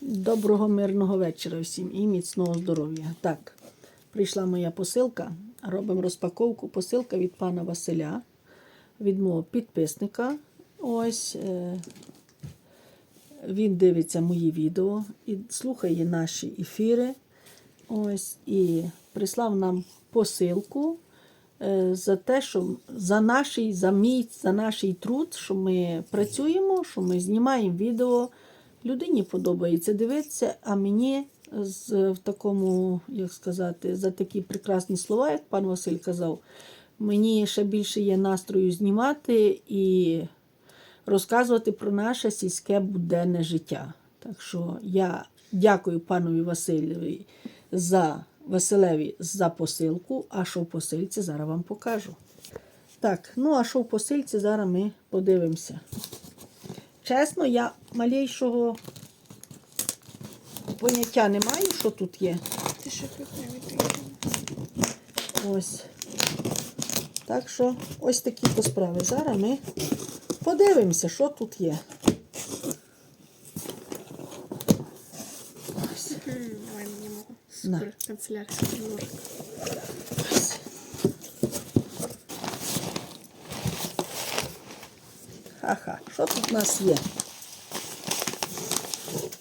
Доброго мирного вечора всім і міцного здоров'я. Так, прийшла моя посилка. Робимо розпаковку. Посилка від пана Василя, від мого підписника. Ось е, він дивиться мої відео і слухає наші ефіри. Ось і прислав нам посилку е, за те, що за наш, за мій, за наш труд, що ми працюємо, що ми знімаємо відео. Людині подобається дивитися, а мені з в такому, як сказати, за такі прекрасні слова, як пан Василь казав, мені ще більше є настрою знімати і розказувати про наше сільське буденне життя. Так що я дякую панові Васильові за Василеві за посилку, а що в посилці зараз вам покажу. Так, ну а що в посилці, зараз ми подивимося. Чесно, я малейшого поняття не маю, що тут є. Ти що Ось. Так що ось такі то справи. Зараз ми подивимося, що тут є. Ось. Мені мого. На. Супер канцелярський ножик. Ха-ха, що тут у нас є?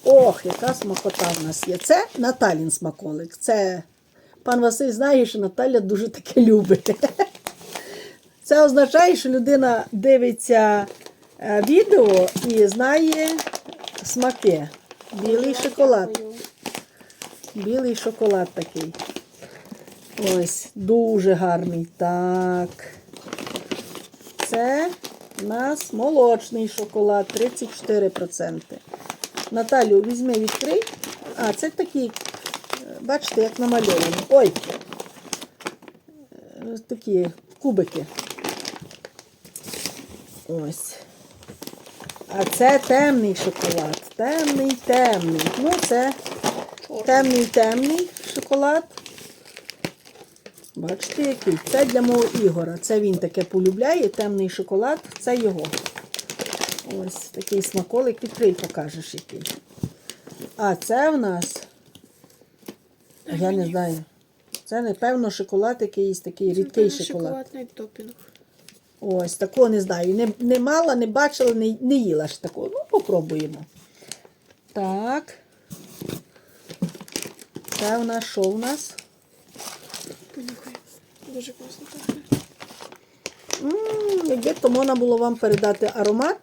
Ох, яка смакота в нас є. Це Наталін смаколик. Це пан Василь знає, що Наталя дуже таке любить. Це означає, що людина дивиться е, відео і знає смаки. Білий шоколад. Білий шоколад такий. Ось, дуже гарний. Так. Це у нас молочний шоколад 34%. Наталю, візьми, відкрий. А, це такі, е, бачите, як намальовані. Ой! Е, Такі кубики. Ось. А це темний шоколад. Темний, темний. Ну, це темний, темний шоколад. Бачите, який? Це для мого Ігора. Це він таке полюбляє, темний шоколад, це його. Ось такий смаколик. Відкрий, покажеш який. А це в нас, я не знаю. Це, напевно, шоколад якийсь такий рідкий шоколад. Шоколадний топінг. Ось, такого не знаю. Не, не мала, не бачила, не, не їла ж такого. Ну, попробуємо. Так. Це у нас що у нас? Понюхай. Дуже класно пахне. Якби то можна було вам передати аромат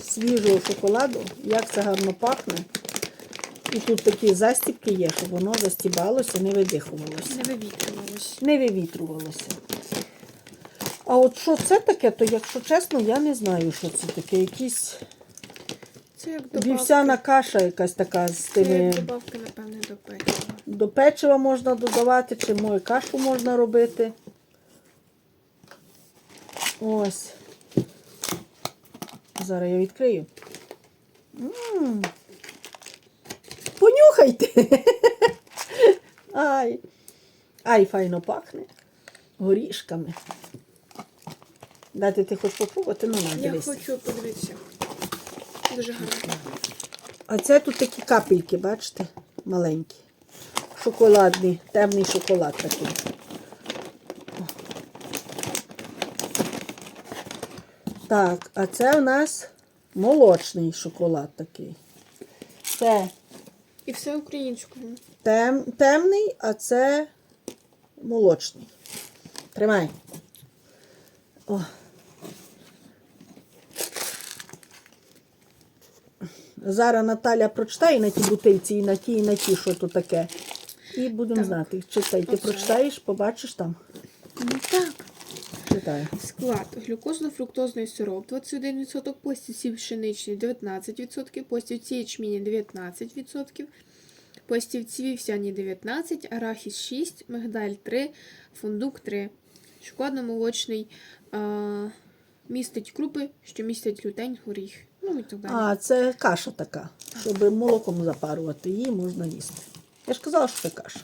свіжого шоколаду, як це гарно пахне. І тут такі застібки є, щоб воно застібалося, не видихувалося. Не вивітрювалось. Не вивітрювалося. А от що це таке, то якщо чесно, я не знаю, що це таке. Якісь Це як вівсяна каша якась така з Це як тими. добавки, напевне, до печива. До печива можна додавати, чи мою кашу можна робити. Ось. Зараз я відкрию. М. Понюхайте. Ай. Ай, файно пахне. Горішками. Дати ти хочеш попробувати? Ну, на, Я хочу подивитися. Дуже гарно. А це тут такі капельки, бачите? Маленькі. Шоколадний, темний шоколад такий. Так, а це у нас молочний шоколад такий. Це І все українською. тем, темний, а це молочний. Тримай. О. Зараз Наталя прочитає на тій бутильці і на тій, і на тій, що то таке. І будемо знати. Читай. Ти прочитаєш, побачиш там. Ну так. Читай. Склад. Глюкозно-фруктозний сироп 21%, пластівці пшеничні 19%, пластівці ячміні 19%, пластівці вівсяні 19%, арахіс 6%, мигдаль 3%, фундук 3%. Шоколадно-молочний а, містить крупи, що містять глютен, горіх. Ну і так далі. А, це каша така. Щоб молоком запарувати, її можна їсти. Я ж казала, що це каша.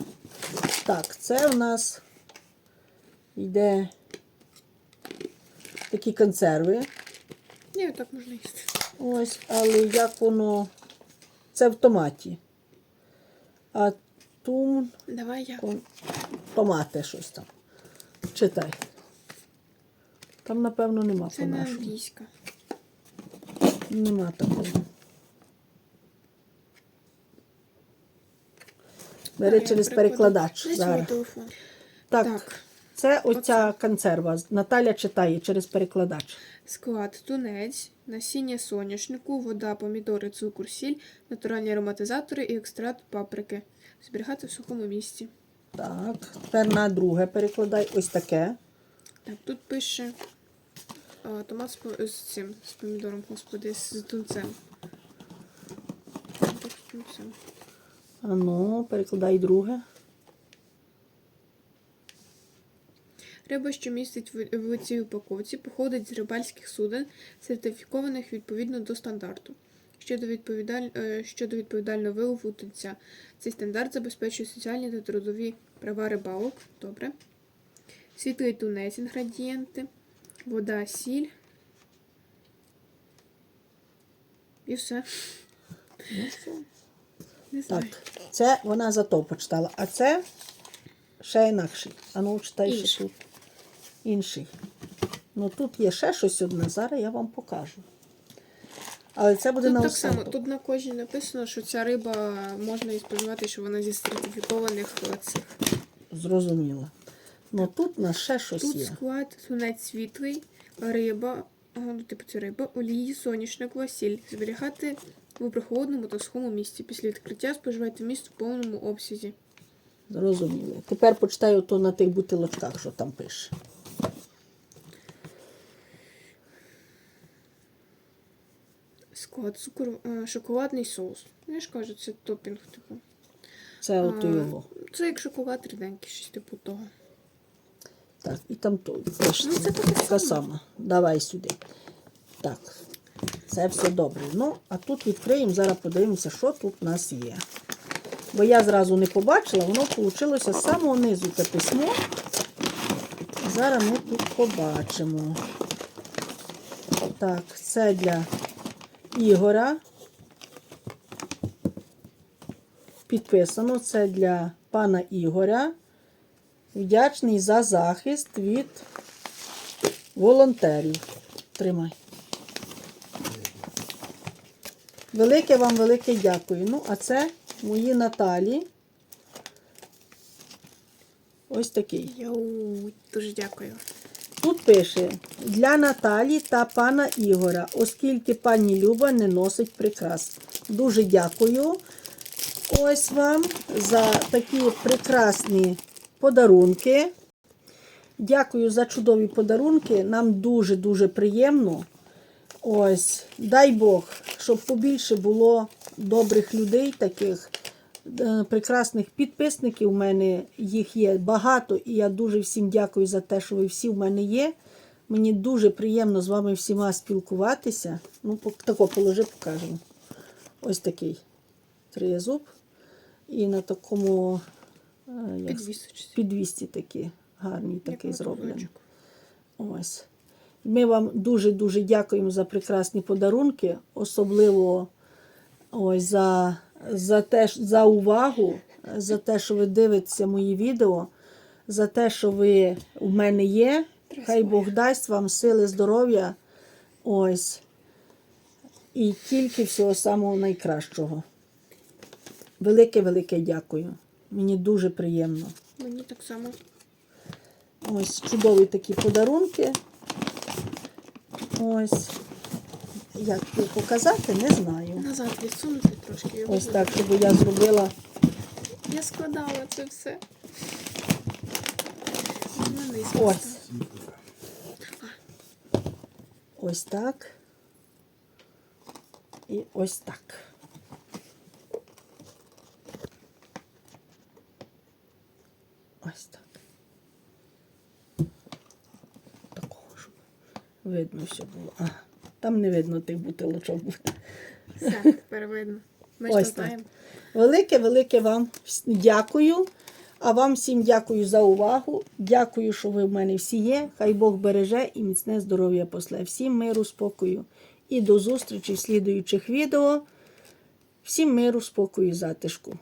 Так, це у нас йде такі консерви. Ні, так можна їсти. Ось, але як воно. Це в томаті. Атум. Давай я. Томати щось там. Читай. Там, напевно, нема Це на по-нашому. англійська. Нема такого. Бери через перекладач. Зараз. Так, Так. це оця консерва. Наталя читає через перекладач. Склад тунець, насіння соняшнику, вода, помідори, цукор, сіль, натуральні ароматизатори і екстракт паприки. Зберігати в сухому місці. Так, тепер на друге перекладай. Ось таке. Так, тут пише а, томат з, з цим, з помідором, господи, з тунцем. З тунцем. А ну, перекладай друге. Риба, що містить в, цій упаковці, походить з рибальських суден, сертифікованих відповідно до стандарту. Щодо, відповідаль... е, щодо відповідального вилову тунця. Цей стандарт забезпечує соціальні та трудові права рибалок. Добре. Світлий тунець, інгредієнти, вода, сіль. І все. Ну, все. Не знаю. Так, це вона зато почитала. А це ще інакший. А ну, читай ще тут. Інший. Ну тут є ще щось одне, зараз я вам покажу. Але це буде Тут на так само, тут на кожній написано, що ця риба можна і споживати, що вона зі сертифікованих е, цих. Зрозуміло. Ну тут у нас ще щось Тут є. склад тунець світлий, риба, а, ну, типу це риба, олії, соняшник, сіль. Зберігати у прохолодному та сухому місці. Після відкриття споживайте місце в повному обсязі. Зрозуміло. Тепер почитаю то на тих бутилочках, що там пише. Склад цукор, е, шоколадний соус. Я ж кажу, це топінг, типу. Це ото його. Це як шоколад ріденький, щось типу того. Так, і там то пише. Ну, це така сама. Давай сюди. Так. Це все добре. Ну, а тут відкриємо, зараз подивимося, що тут у нас є. Бо я зразу не побачила, воно вийшло з самого низу це письмо. Зараз ми тут побачимо. Так, це для Ігора. Підписано. Це для пана Ігоря. Вдячний за захист від волонтерів. Тримай. Велике вам велике дякую. Ну, а це мої Наталі. Ось такий. Йоу, дуже дякую. Тут пише для Наталі та пана Ігора, оскільки пані Люба не носить прикрас. Дуже дякую ось вам за такі прекрасні подарунки. Дякую за чудові подарунки. Нам дуже-дуже приємно. Ось, дай Бог, щоб побільше було добрих людей, таких е, прекрасних підписників. У мене їх є багато, і я дуже всім дякую за те, що ви всі в мене є. Мені дуже приємно з вами всіма спілкуватися. Ну, тако положи, покажемо. Ось такий триєзуб. І на такому е, як підвісті такі гарні, такий зроблений. Ось. Ми вам дуже-дуже дякуємо за прекрасні подарунки, особливо ось за, за, те, за увагу, за те, що ви дивитеся мої відео, за те, що ви у мене є. Хай Бог дасть вам сили, здоров'я. Ось. І тільки всього самого найкращого. Велике-велике дякую. Мені дуже приємно. Мені так само. Ось чудові такі подарунки. Ось. Як їх показати, не знаю. Назад відсунути трошки. його Ось так, щоб я зробила. Я складала це все. Ось. Ось так. І. Ось так. Такого, щоб видно все було. А, там не видно тих бутилочок. Все, тепер видно. Ми ж Ось то так. знаємо. Велике, велике вам дякую. А вам всім дякую за увагу. Дякую, що ви в мене всі є. Хай Бог береже і міцне здоров'я после. Всім миру, спокою. І до зустрічі в слідуючих відео. Всім миру, спокою затишку.